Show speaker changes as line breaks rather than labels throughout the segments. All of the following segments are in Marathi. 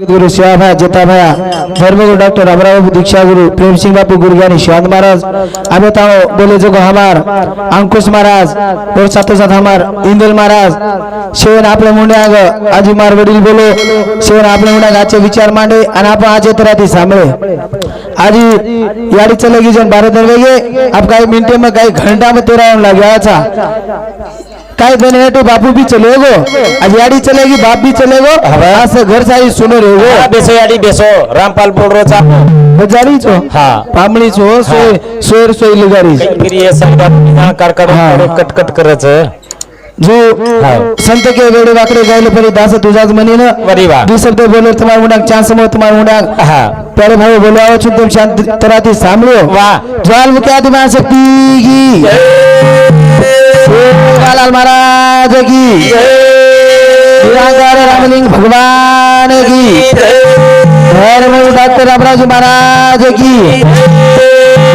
गुरु शिवाभाया जेताभाया धर्मगुरु डॉक्टर अमराबाबू दीक्षा गुरु प्रेम सिंह बापू गुरुज्ञानी शिवान महाराज आम्ही बोले जो हमार अंकुश महाराज और साथो साथ हमार इंदल महाराज शेवन आपल्या मुंड्याग आजी मार वडील बोले शेवन आपल्या मुंड्याग आजचे विचार मांडे आणि आपण आज येत राहते सांभळे. आजी याडी चलेगी जन बारे दर वेगे अब काही मिनटे में काही घंटा में तेरा होने लग काय बने है तो बापू भी चलेगो आज याडी चलेगी बाप भी चलेगो असं घर साई सुनो
हा,
रेगो
बेसो याडी बेसो। रामपाल बोलरोचा
जारी छो
हा.
पामळी छो सोय सोयर सोय लिगारी।
काहीतरी हे समजा कारकड
हा.
कटकट करायचं
जो
हा.
संत के वेडे वाकडे गायले परी दास तुझाच म्हणी ना।
वरी वा.
शब्द बोलो तुम्हारा मुंडाक चांस मो तुम्हारा मुंडाक
हा।
प्यारे भाई बोलो आओ तुम शांत तराती सांभळो
वाह.
ज्वाल मुख्य आदिमा शक्ती की महाराज की रामलिंग भगवान की धर्मगुरु डॉक्टर रामराज महाराज की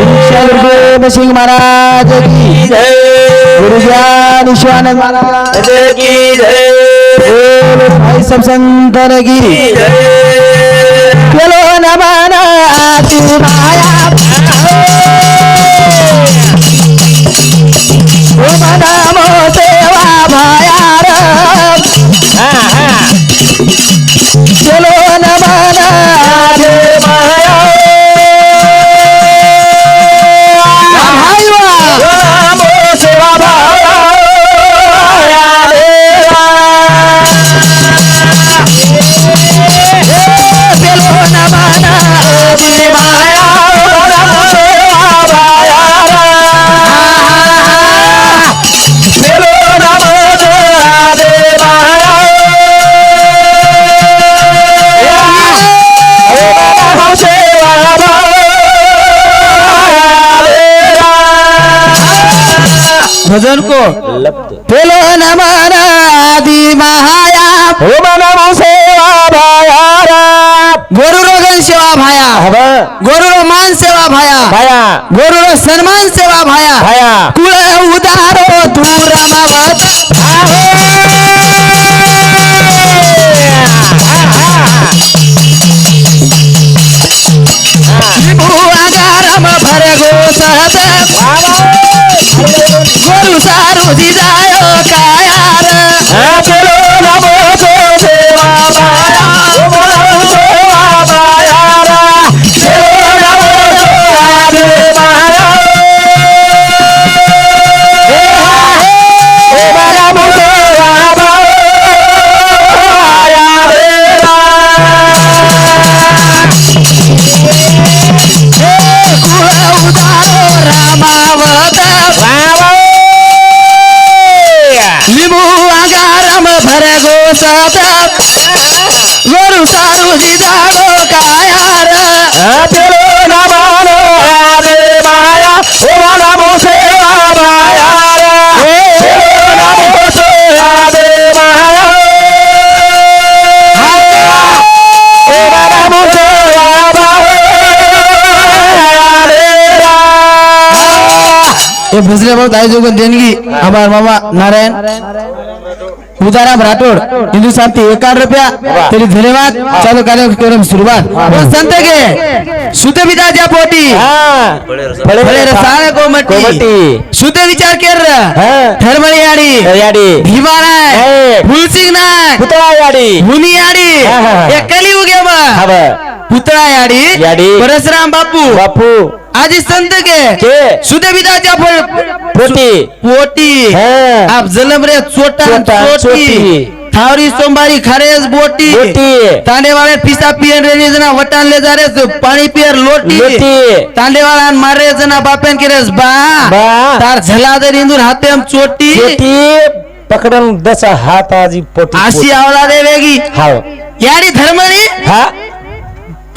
दीक्षा सिंह महाराज की गुरु ज्ञान ईश्वरानंद महाराज की भाई सब संतन की चलो नमाना आती माया ও বাদাম সেবা ভাই भजन को चलो नमन आदि महाया। गोरु रोगन सेवा भाया गोरु रो मान सेवा भाया। गोरु रो सन्मान सेवा भाया। कुळ उदारो तू रमावत आगारम गोरु सारू बहुत आई जोगन देणगी हमार मामा नारायण. उदाराम राठोड हिंदू शांती एकावन्न रुपया. तरी धन्यवाद. चालू कार्यक्रम सुरुवात. संत के शुद्ध पोटी. फळे रसाळ कोमटी शुद्ध विचार केर. ठरमळी याडी
याडी
भीमा नाय. फुलसिंग नाय
पुतळा याडी
मुनी याडी कलियुगे
हव
पुतळा याडी
याडी.
परशुराम बापू.
बापू.
आजी संत के? शुद्ध विद्याच्या
पोटी.
पोटी. आप जलम रे चोटा
चोटा.
थावरी सोमवारी खारेस बोटी. तांडे वाले पिसा पियन रे जना वटान ले जा रे पाणी पियर लोटी. तांडे वाला मारे जना बापेन के रेस बा.
बा.
तार झला दे इंदूर हाते हम चोटी.
पकडून दस आजी पोटी
आशी आवला देवेगी
हाव.
यारी धर्मणी
हा.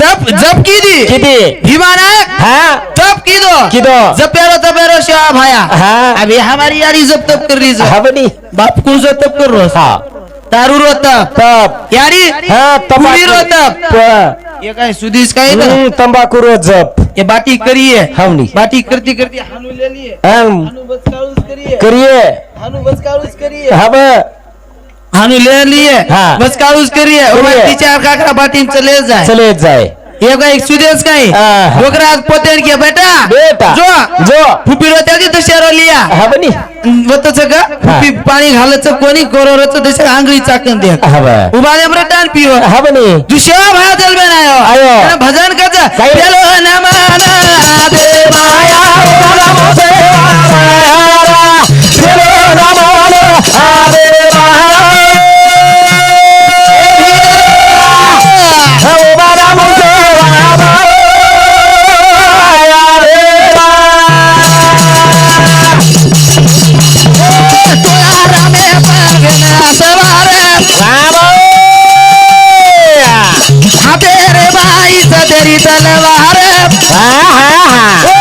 तप जप की दी
किती
नायक
हा?
तप दो
की दो.
जपेरो तपेरो शिवा भाया
हा.
अभी हमारी यारी जब तप कर रही है
हा बनी.
बाप कौन सा तप कर रहा
हा.
दारू रो तप.
तप.
यारी?
हा
पुरी रो तप. ये काय सुधीस काय ना
तंबाखू रो जप.
ये बाटी करिए
हमनी
बाटी करती करती हानू ले लिए
हम.
हानू बस काळूस करिए
करिये.
हानू बस काळूस करिए
हव
हानू ले लिए।
हाँ।
बस काळूच करिए. तिच्या काकरा बाटीम चले जाए।
चले जाय
ये काय सुदेश काय
हाँ।
डोकरा पोतेन के बेटा।
बेटा।
जो।
जो।
फुपी रोत्या ती तशारो लिया।
हा बनी।
का फुपी पाणी घालायचं कोणी कोरोरच तसे आंगळी चाकन दे
हा बा।
उभा दे बरं टान पिव
हा बनी।
दुसऱ्या भाया नाही हो.
आयो.
त्यानं भजन नमन देवाया रामे हाते रे बाई सदरी तलवार. ओ गोरू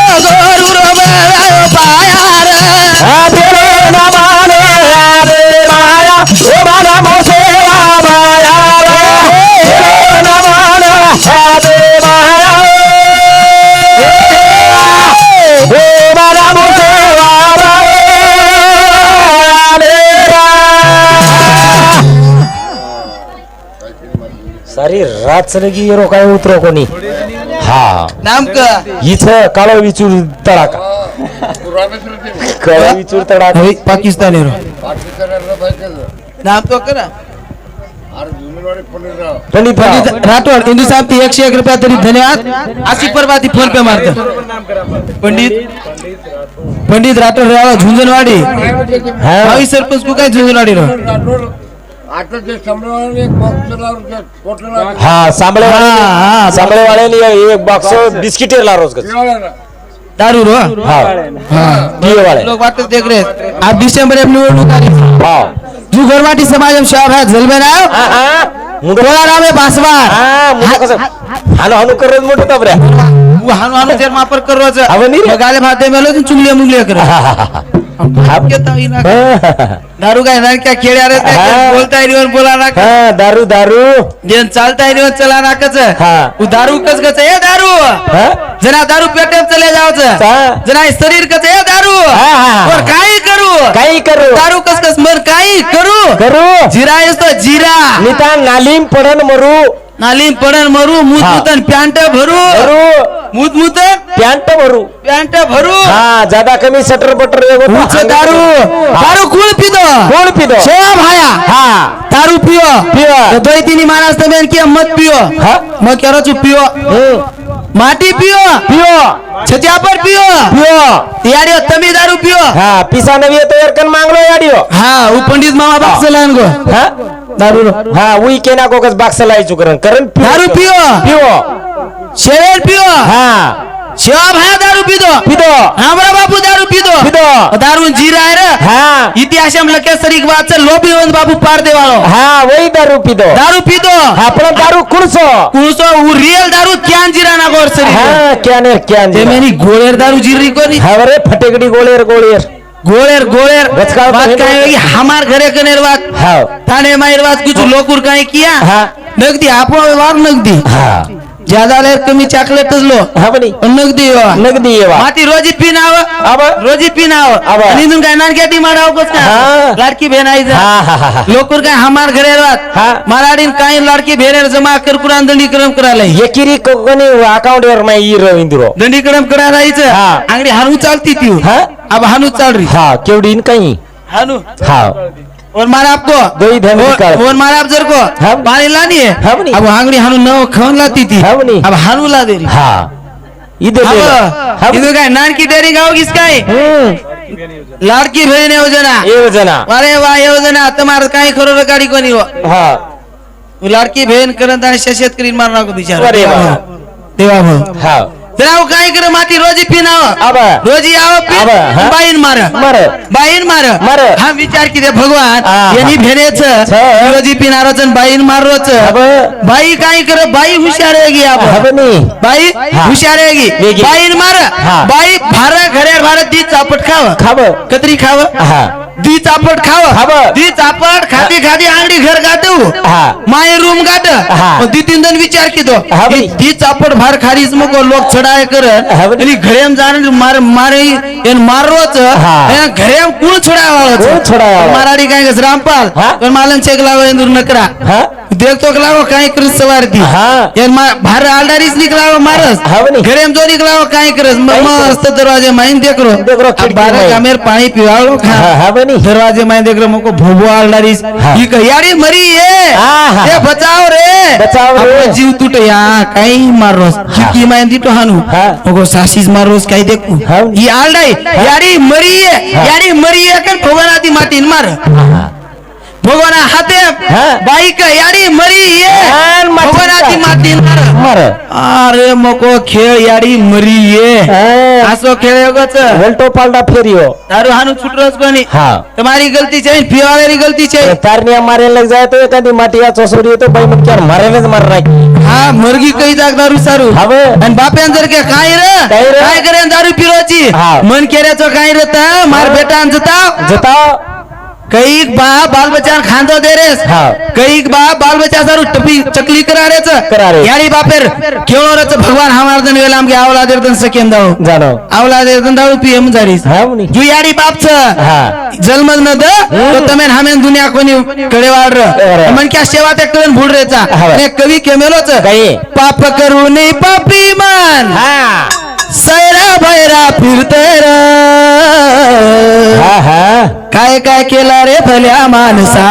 सारी रात चलगी येरो काय उतरो कोणी? हा.
नामक?
इथं काळ विचूर तडाका काळ विचूर तडाका
पाकिस्तानी रो. नाम तो करा राठोड हिंदू साहेब ती एकशे एक रुपया तरी धन्यवाद. अशी परवाती फोन पे मारत. पंडित पंडित राठोड राव झुंझुनवाडी.
हा.
सरपंच को काय झुंझुनवाडी रो
आता ते एक कोटला
हा सांबळे
हा, हा.
सांबळेवाड्याने एक बॉक्स बिस्किट रोज का
दारू रो?
हा. पिये वाले
लोग वाटत देख रहे हैं। आप दिसंबर में निवडणूक आली.
हा.
जो गरवाटी समाज में शाह है जलबे ना?
हा, हा. मुंड-
कोला नाम है बासवार.
हा, मुंड कसं हानो हानो करत मोठं ताबऱ्या.
वो हानु हानु जेर मापर कर रोज.
अबे नी रे.
गाले भाते में लो चुंगले मुंगले कर. दारू का ना क्या खेळ अरे
हा.
बोलता है बोला ना
हा, दारू दारू.
जे चालता है चला ना कच
हा.
वो दारू कच कच ए दारू!
हा?
जना दारू पेटे चले जाओ
हा.
जना शरीर कच ए दारू!
हा, हा.
और काही करू?
काही करू.
दारू कस कस? मर काही करू?
करू.
जीरा तो जीरा.
निदान नालीम पडन मरू.
नालीम पडन मरू मूत
हा.
मुतन प्यांट भरू. मूत मुतन
पॅन्ट भरू.
प्यांट भरू.
हा जादा कमी सटर बटर
उच्च दारू. दारू कोण पितो?
कोण पितो?
भाया.
हा.
दारू पियो.
पियो.
तो दोई तीन मानस तो बेन किया मत पियो.
हा?
मैं कह रहा हूँ पियो. माटी पियो.
पियो.
छतिया पर पियो.
पियो.
यारी तमी दारू पियो.
हा पिसा नवी येतो एरकन मागलो याडियो.
हाँ वो पंडित मामा बाप को
हा?
दारू
हा उई केना कोकस बाक्स लायचू करन करन
दारू पियो।
पियो।
शेर पियो।
हा।
शेवा भाया दारू पितो।
पिदो
हमारा बापू दारू पितो।
पिदो
दारू जीरा है रे।
हा।
इतिहासम लके सरीक बात से लोभी होन बापू पार दे वालो।
हा वही दारू पिदो
दारू पितो।
आपण दारू कुणसो
कुसो वो रियल दारू क्यान जीरा ना गोर सरी।
हा क्याने क्यान
ते मेरी गोळेर दारू जिरी कोनी।
हवरे फटेगडी गोळेर गोळेर
गोळेर। गोळेर बात? होगी हमार घरे कनेर बात
हा.
थाने मायर बात कुछ लोकुर काय किया?
हा.
नगदी आपो वार नगदी.
हा.
ज्यादा कमी चॉकलेटच लो.
हा बनी
नगदी वा
नगदी येवा.
माती रोजी पिनाव.
अब
रोजी पिनाव.
अब.
आणि काय नान किती माराव कस. का? लाडकी
हा हा
लोकुर काय हमार घरे रात
हा.
मराठीन काही लाडकी बहनेर जमा कर कुरान दंडी क्रम करायला?
एकिरी कोणी अकाउंट वर मै इरो इंदिरो
दंडी क्रम करायला
हा.
अंगडी हानू चालती ती.
हा.
अब हानू चाल रही
हा केवढी न काही.
हानू
हा.
और मारा आपको।
दोई धन
और-
निकाल।
और मारा आप जर को।
हाँ।
पानी लानी है।
हाँ बनी।
अब हांगड़ी हानू नव खवन लाती थी।
हाँ बनी।
अब हानू ला दे रही।
हा। इधर
अब
हा
इधर काय नान की डेरी गाव किसका है?
हम्म।
लाडकी बहीण योजना
योजना
अरे वा योजना तुम्हाला काही खरोर गाडी कोणी हो?
हा।
लाडकी बहीण करत आणि शेतकरी मारणार को बिचारा।
अरे वा.
देवा भाऊ
हा।
काय करे माती रोजी पिनाव?
अब
रोजी आव
हा?
बाईन मार.
मार.
बाईन मार.
मार.
हा विचार किती भगवान. यांनी भेनेच
छ.
रोजी पिनारच आणि बाईन मारोच बाई काय करे बाई हुशार आहे बाई
हा.
हुशार आहे
वेगी.
बाईन मार.
हा.
बाई भार घरे भारत दी चापट खाव.
खाब
कतरी खाव? दी चापट खाव
खावं.
दी चापट खाती खाती अंगडी घर
हा.
माय रूम गाठ
हा.
तीन जण विचार की तो
हा बाई.
दी चापट भार खारीच मग लोक चढाय कर
हा बाई.
आणि घरेम जाण मार मारे एन
हा.
घरेम कुळ
कुळ छोडाय
मराठी काय कस रामपाल
हा.
पण मालन चेक लाव इंदूर नकरा
हा
देखतो के लावो काय करत सवार ती
हा.
भार आलडारीच निकलाव मारस
हा.
घरेम जो निकलाव काय करस मग
काय करस?
मस्त दरवाजे माइन देख रो बारा. कामेर पाणी
हा हा बनी
दरवाजे माइन देख रो मको भोबो आलडारीस
हा.
कयाडी मरी ये
हा, हा.
ए बचाव रे
बचाव रे.
जीव तुट या काही मारोस चिकी माइन दितो हानु. मको सासीस मारोस काही देखू
हा.
आलडाई याडी मरी ये. याडी मरी ये कन भगवानाती मातीन मार भगवाना हाते बाईक याडी मरी ये
भगवानाची
माती
मार
अरे मको खेळ याडी मरी ये असो खेळ योगच
वलटो पालडा फेरी
हो दारू हानू छुटरोच
कोणी
हा तुम्हारी गलती चाहिए फिवारी गलती
चाहिए तारनी हमारे लग जाए तो एखादी माटी या चोसोरी तो बाई मग क्या मारेलच मार राखी
हा मुर्गी कई जाग
दारू सारू
हवे आणि बाप्यान जर के
काय
रे काय करेन दारू पिरोची मन केऱ्याचं काय रे मार
बेटा
जताव जता कई बा बाल बच्चा खांदो
दे
रे कई बा बाल बच्चा सर टपी चकली करा
रे
करा रे यानी बापेर क्यों रे भगवान हमारे दिन वेला के आवला देर दन सकेन
जानो
आवला देर दिन दाओ पीएम जारीस.
हां मुनी.
जो यारी बाप से
हाँ।
जन्म न दे तो तमें हमें दुनिया कोनी कडे
वाड रे
मन क्या सेवा तक करण भूल
रे
चा कवि केमेलो
छ
पाप करू नहीं पापी मान. सैरा भैरा फिरते र. काय काय केला रे भल्या माणसा.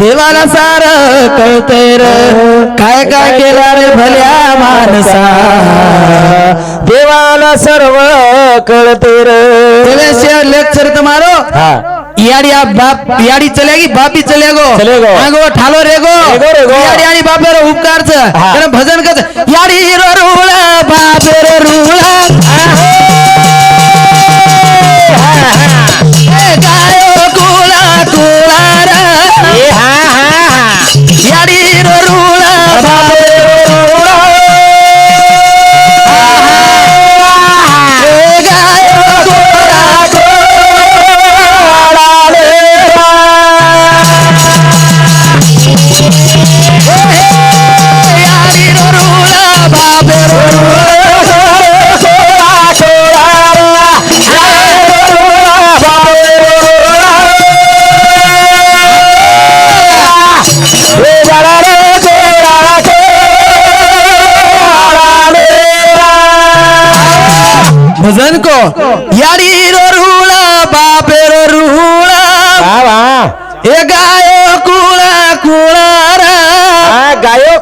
देवाला सार कळते र. काय काय केला रे भल्या माणसा?
देवाला सर्व कळते रे.
तेव्हा लेक्चर तुम्हारो
हा
याडी आप बाप याडी चलेगी बापी चलेगो
चलेगो.
आगो ठालो रेगो
रेगो, रेगो.
याडी आणि बापेर उपकारच
हा.
त्यानं भजन कच याडी रो रुळा बापेर रुळा ए गायो कुळा कुळा रा.
ए हा हा हा
याडी रो रुळा बापेर
Babero.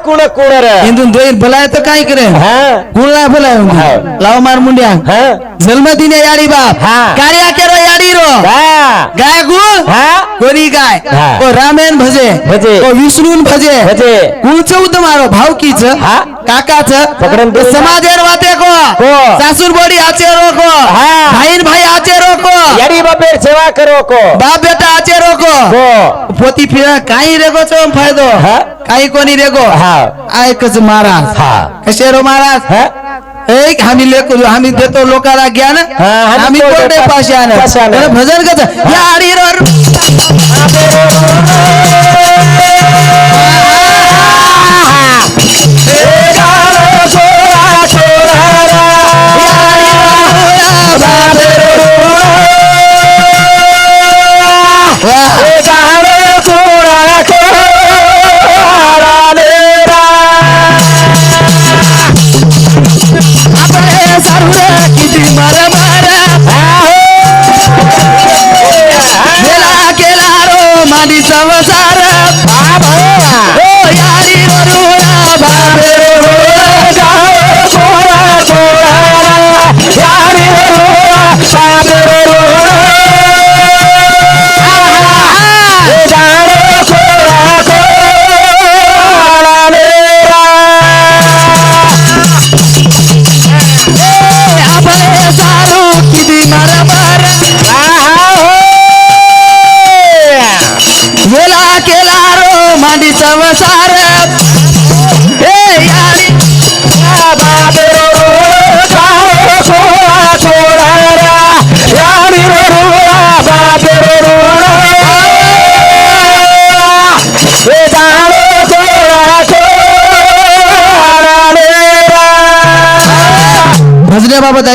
कुण कुण रे
हिंदून दोन भलाय तर काय करे
हा
कुळला भलाय. लाव मार मुंड्या
हा
जन्म दिने याडी बाप
हा.
कार्या केरो याडी रो
हा
गाय
हा
कोणी गाय. को रामेन भजे
भजे.
को विष्णून भजे
भजे.
कुळचं उद मारो भावकीच
हा.
काकाच
पकडून दे.
समाजेर वाते को. सासूर बोडी आचे रोको
हा.
भाईन भाई आचे रोको
यारी बापेर सेवा करो को
बाप बेटा आचे रोको
को
पोती फिरा काही रेगो चो फायदो
हा.
काही कोणी रेगो
हा.
ऐकच महाराज.
हा.
कसे रो महाराज एक आम्ही लेकरू आम्ही देतो लोकांना ज्ञान.
हा, आम्ही
आम्ही
कोरडे
कोरडे पाषाण
पाषाण.
भजन कच या आडीवर. किती मर मर. गेला केला रो माडी संसार ओ यारी रुळा बाबे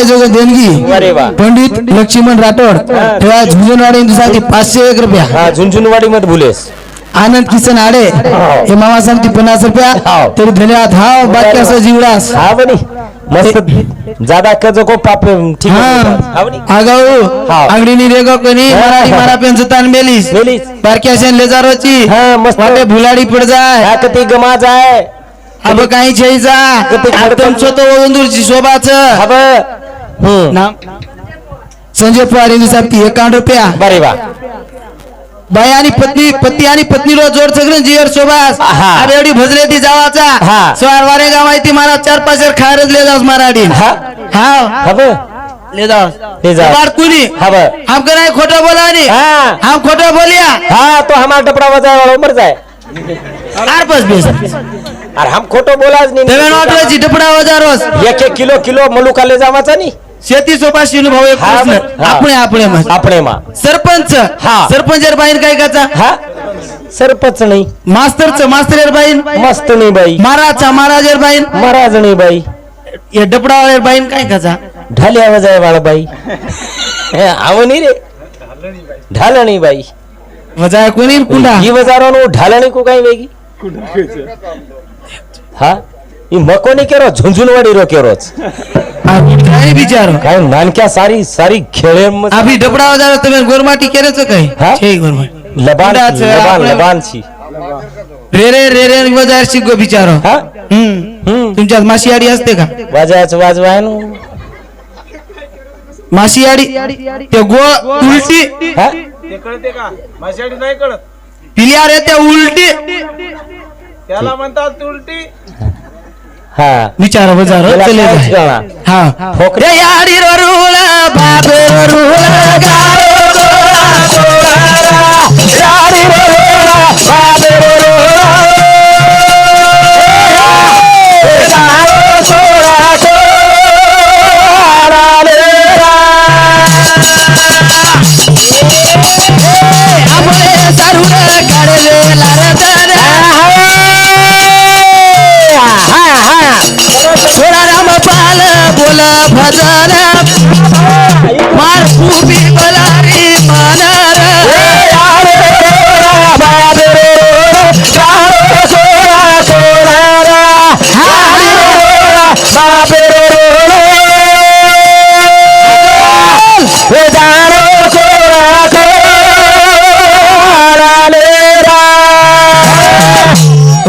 जो देणगी पंडित लक्ष्मण राठोड तेव्हा झुंझुनवाडी हिंदूसाठी पाचशे एक रुपया.
झुंझुनवाडी मध्ये भुलेस
आनंद किसन आडे. हे मामा सांगते पन्नास रुपया. तरी धन्यवाद. हा बाकी असं जीवडास.
हा बनी मस्त जादा कजो को पाप ठीक बनी
आगाऊ.
हाव.
आंगडीनी रेगो कोणी. मराठी मारा पेंच तान मेलीस.
मेलीस.
बारकी असेल लेजारोची.
मस्त.
वाटे भुलाडी पड जाय.
हा कती गमा जाय.
अब काही तुमचं तो वंदूरची शोभाचं. नाम संजय पवार यांनी साहेब एकावन्न रुपया.
बरे वा.
बाई आणि पत्नी पती आणि पत्नी रो जोड सगळं जियर सोबास
हा.
अब एवढी भजले ती जावाचा.
हा.
स्वार वारे गाव आहे ती मला चार पाच जर खायरच ले जाऊस मराठी.
हा.
हा ले जाऊस.
ले.
बार. नाही खोटं बोला नाही
हा.
हम खोटं बोलिया.
हा तो हमारा टपरा बजाय वाला उमर जाय.
आर बस बेस
अरे हम खोटो बोलाच
तेव्हा
नाही
टपडा वजारोस
एक एक किलो किलो मलुका ले जावाचा नी.
शेती सोपास शिनू भाऊ एक
हा,
प्रश्न.
हा.
आपण आपण मग सरपंच.
हा.
सरपंच जर बाईन काय काचा
हा. सरपंच नाही.
मास्तरच मास्तर जर बाईन?
मस्त नाही बाई
महाराजचा महाराज जर बाईन?
महाराज नाही बाई
हे डपडा बाईन काय काचा
बाई हे, आव नाही रे. ढालणी बाई
वजा कोणी कुंडा?
ही वजारो ढालणी को काही वेगी हा? ही मकोनी केरो झुंझुनवाडी रो केरोच
काय विचार
काय नानक्या सारी सारी खेळे मस्त
अभि डपडा वजा तुम्ही गोरमाटी केरेच काय
हा?
छे गोरमाटी
लबान
कुंडाचं
लबान
आपलं-
लबान ची
रे रे रे रे वजा शिको बिचारो
हा
हम्म
हम्म
तुमच्यात माशी आडी असते का
वाजायचं वाजवाय नु
माशी आडी ते गो उलटी
हा
ते कळते का माशाडी नाही कळत
पिलिया रे त्या उलटी
त्याला म्हणतात उलटी
विचार
त्याला
चले.
कळणार.
हा
ठोकरे.
रे याडी रुला बाबे रुला गारो गोरा गोरा
यारी रो रो, बाबे रो रो, ए, जारो सोरा सोरा रे रा.
आपले सारुड काढले लारदार थोडा बोल भजन. मार खूबी बलारी मानर.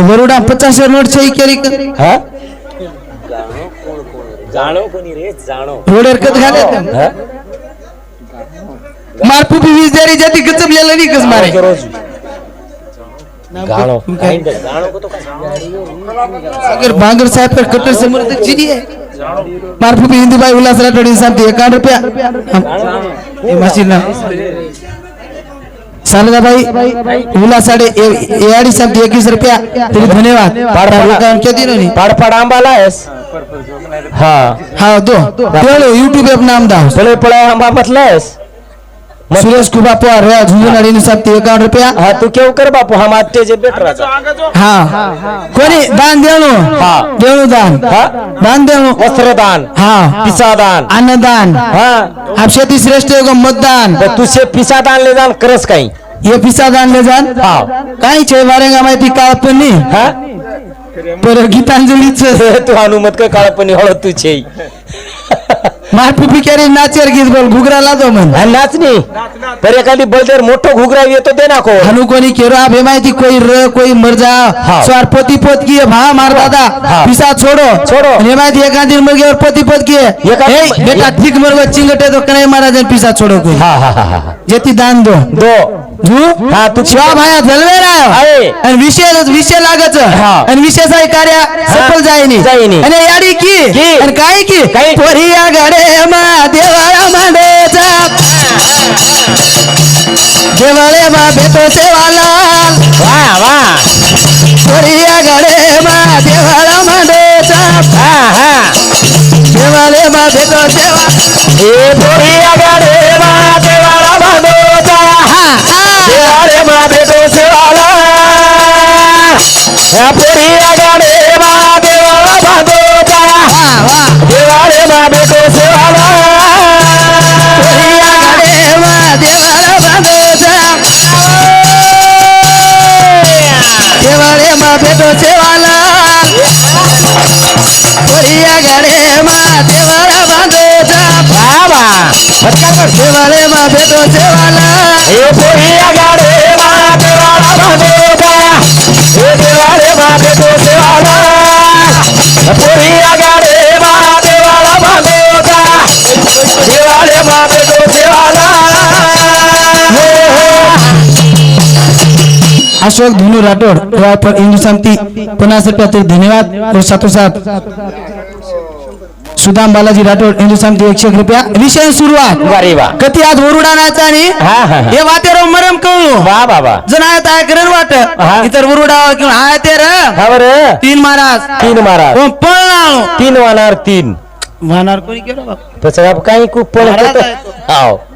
वरुडा पचास नोट सही केली
जाणो कोणी रे जाणो
रोड हरकत घाले मार फुफी वीज देरी जाती गचपलेलं नाही कस मारे.
गाणो गाणो को तो
अगर बांगर साहेब पर कट्टर समर्थक चिनी है मार फुफी हिंदू भाई उल्लास राठोडी साहब ती एकावन्न रुपया. हे मासिर ना उल्लास साडे एआडी साहब ती एकवीस रुपया. तरी धन्यवाद. लोकांना किती
हा.
हा युट्यूब ती
हा तू केव कर बापू? हा माते जे बेटर
अंगाचो
हा। कोणी दान देणू
हा.
देणू दान।
हा?
दान देणू
वस्त्रदान
हा।
पिसादान
अन्नदान
हा।
आप शेती श्रेष्ठ योग मतदान
तर तुझे पिसादान ले जाण करस काही।
हे पिसा दान ले जान?
हा।
काही छे वारेंगा माहिती काळ पण नाही
हा?
बरं गीतांजलीच
तू हनुमत काय काळपणी हळद तुझे
मारपी पिक्यारी नाचेर गीत बोल घुगराला तो म्हण.
नाचनी पर एखादी बलदेर मोठो घुगरा येतो दे ना को
हनु कोणी केरो आप हे माहिती कोई र कोई मर जा
हा.
स्वार पोती पोत की भा मार दादा.
हा.
पिसा छोड़ो.
छोड़ो.
हे माहिती मर गया पोती पोत की ए बेटा ठीक मरवा चिंगटे तो कनाई महाराज पिसा छोड़ो कोई
हा हा हा हा
जेती दान दो.
दो.
जू?
हा, तू-
शिवा भाया जलवे
आहे.
आणि विषय विषय लागच.
हा.
आणि विषयाचा कार्य सफल जायनी
जायनी.
आणि याडी की. आणि काय की?
काय?
पोरिया गडे. मा देवाळा मांडेचा देवाळे मा भेटो सेवाला
वा वा
पोरिया गडे मा देवाळा मांडेचा
हा हा
देवाळे मा भेटो सेवा
ए पोरी आगाडे मा देवाला बांधोचा देवाळे मा भेटो सेवाला या पोरी भेटो सेवाला
पोरिया गाडेवा देवाला बांधोचा देवाळे मा भेटो सेवाला पोरिया गाडे मा देवाला बांधोचा
बाबा। फटका
देवाळे मा भेटो सेवाला
हे पोरिया गाडे मा देवाला बांधोता हे देवाळे मा भेटो सेवाला पोरिया गाडे मा देवाला बांधोता देवाळे मा भेटो सेवाला
अशोक धनु राठोड हिंदू शांती. पुन्हा धन्यवाद. साथोसाथ सुदाम बालाजी राठोड हिंदुस्तानी एकशे एक रुपया. विषय सुरुवात.
वारे वा.
कधी आज ओरुडा नाचा आणि
हा हा हा.
हे वातेरो मरम कळू.
वा बाबा
जण आहे काय करेन वाट
हा.
इतर ओरुडा किंवा आहे ते र.
हा बरं.
तीन महाराज.
तीन महाराज.
कोण पळणार
तीन वाहणार तीन.
वाहणार कोणी केलं बाप?
तसं काही खूप पळ
महाराज आहे
हाव
पळ कळू
हा.
आहे ते. पळ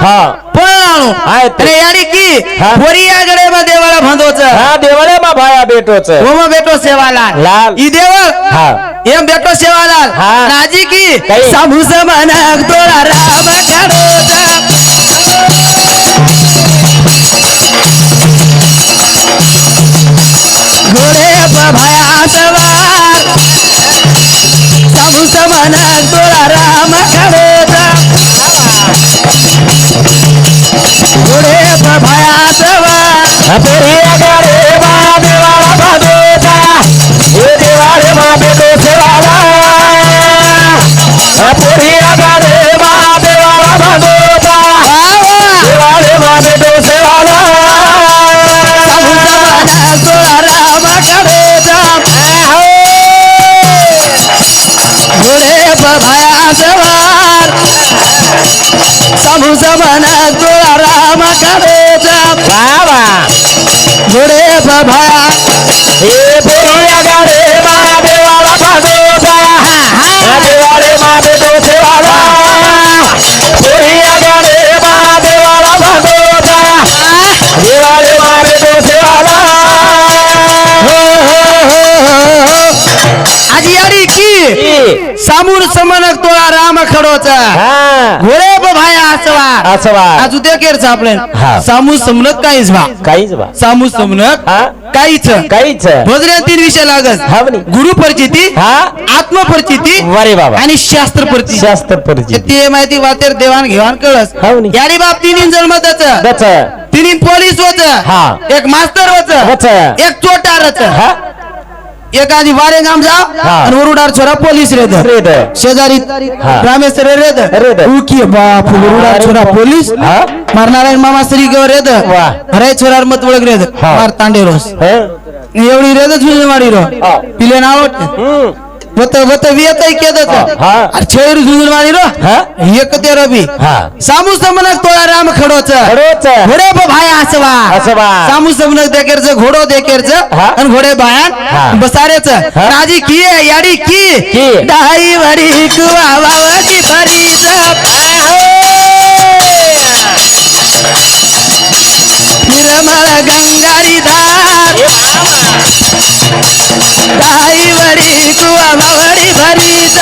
हा
पळणार
आहे ते.
अरे यारी की
हा.
वरी या गडे मा देवाला भांदोच
हा देवळे मा भाया बेटोच
ओम बेटो सेवालाल
लाल.
ई देव.
हा.
एम बेटो सेवालाल
हा.
नाजी की
काही.
सामू समानक तोळा राम काढोचा घोडे भया सवार. सामू समानक तोळा राम काढोचा घोडे भया सवार
पोरिया गाडे मा देवाला भादोचा हे देवाळे मा बेटो सेवाला पोरिया
सामू समाना तोळा राम काढोचा
बाबा. हे
सामूर समनक तोळा राम खडोचा.
हा.
घोडे भया सवार
असं वा
आज उद्या केर आपले
हा.
सामू समनक काहीच भा
काहीच बा
सामू समनक
हा.
काहीच.
काहीच.
भोजऱ्या तीन विषय लागत. गुरु परिचिती
हा.
आत्मपरिचिती
वारे बाबा.
आणि शास्त्र परिचिती.
शास्त्र परिचित.
ते माहिती वातेर देवाण घेवाण कळस. यारी बाप तिन्ही जन्मताच. तिन्ही पोलीस होत.
हा.
एक मास्तर
वच.
होत. एक चोटार
हा.
एक आधी वारे गाम जा. आणि वरुडार छोरा पोलीस रेद
रेद
शेजारी. रामेश्वर रेद
रेद.
उकी बाप वरुडार छोरा. पोलीस. मारनारायण मामा श्री गव रेद. हराय छोरार मत वळग रेद. मार तांडे रोस? एवढी रेद झुंज माडी रो. पिले नाव
हम्म.
वत वत वियत केदत
हा.
अरे छेर झुंज माडी रो
हा?
एक ते रबी
हा
सामू समनक तोळा राम खडोच घोडे भाया असवा. सामू समनक देकेरच घोडो देकेरच
हा.
आणि घोडे. बायान बसारेच. राजी की याडी की
की.
डाई वडी कुवा निर्मळ गंगारी धार डाई वडी कुवा वावडी भरीच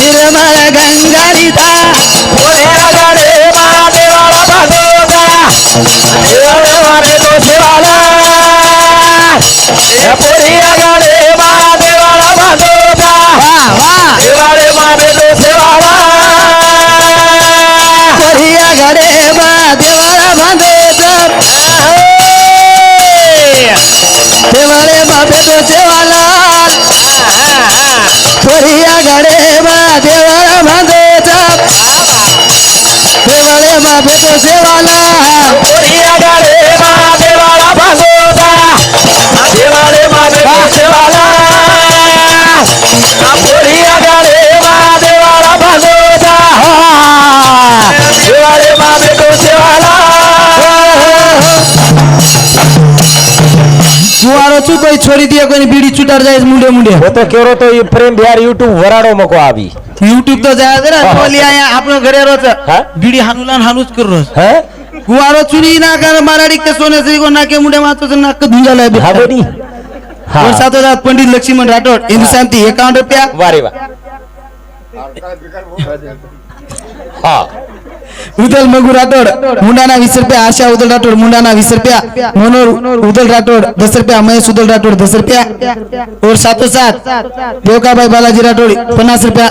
निर्मळ गंगारी धार
पोरिया
तो सेवाला परिया घडे बा देवाला जुवारो चू कोई छोड़ी दिया कोई बीड़ी चुटार जाए मुंडे मुंडे
वो तो क्यों तो ये प्रेम बिहार यूट्यूब वराडो मको अभी
यूट्यूब तो जाया जरा
हा.
बोली आया आपण घरे रोज
हा?
बीड़ी हानुला हानुच कर रोज
है
गुवारो चुरी ना कर माराडी के सोने से को नाके मुंडे मातो से नाक धुंजाला
हा बनी हा.
और सातों साथ पंडित लक्ष्मण राठौड़ हिंदू शांति एकावन्न रुपया
वा रे वा हा
उदल मगू राठौड़ मुंडाना वीस रुपया आशा उदल राठौड़ मुंडाना वीस रुपया मनोहर उदल राठोड़ दस रुपया महेश उदल राठौड़ दस रुपया और सातों साथ देवकाबाई बालाजी राठोड़ पन्नास रुपया.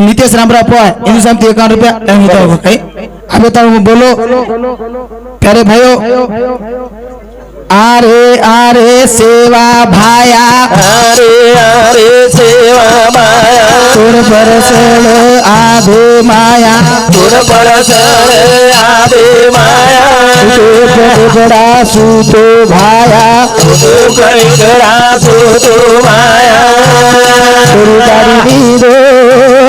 नितेश रामराव पवार हिंदू शांति एकावन्न रुपया. टाइम होता होगा कहीं अब बताओ बोलो. प्यारे भाइयों आरे आरे सेवा भाया।
अरे अरे सेवा माया।
तोर बरसल आधे माया।
तुर परसर आदे माया।
तुझे सूतो भाया।
तू कंकड़ा तू तू माया।
तेरी दारी नीरो।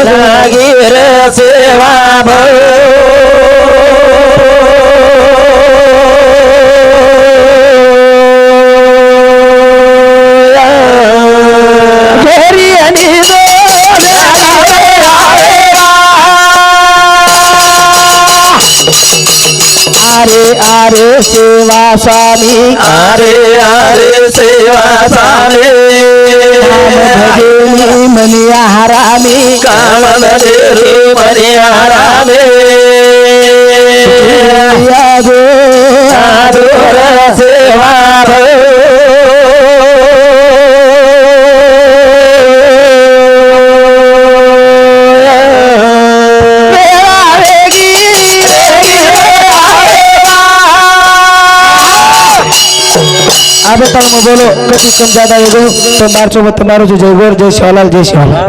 लागी रे सेवा भो
आरे सेवा स्वामी
अरे अरे सेवा साले
भगेनी मनिया हरामी
कामन देरू मनियारा मे
यादो
साधुर सेवा
अब तक मैं बोलो कभी कम ज्यादा एगो तो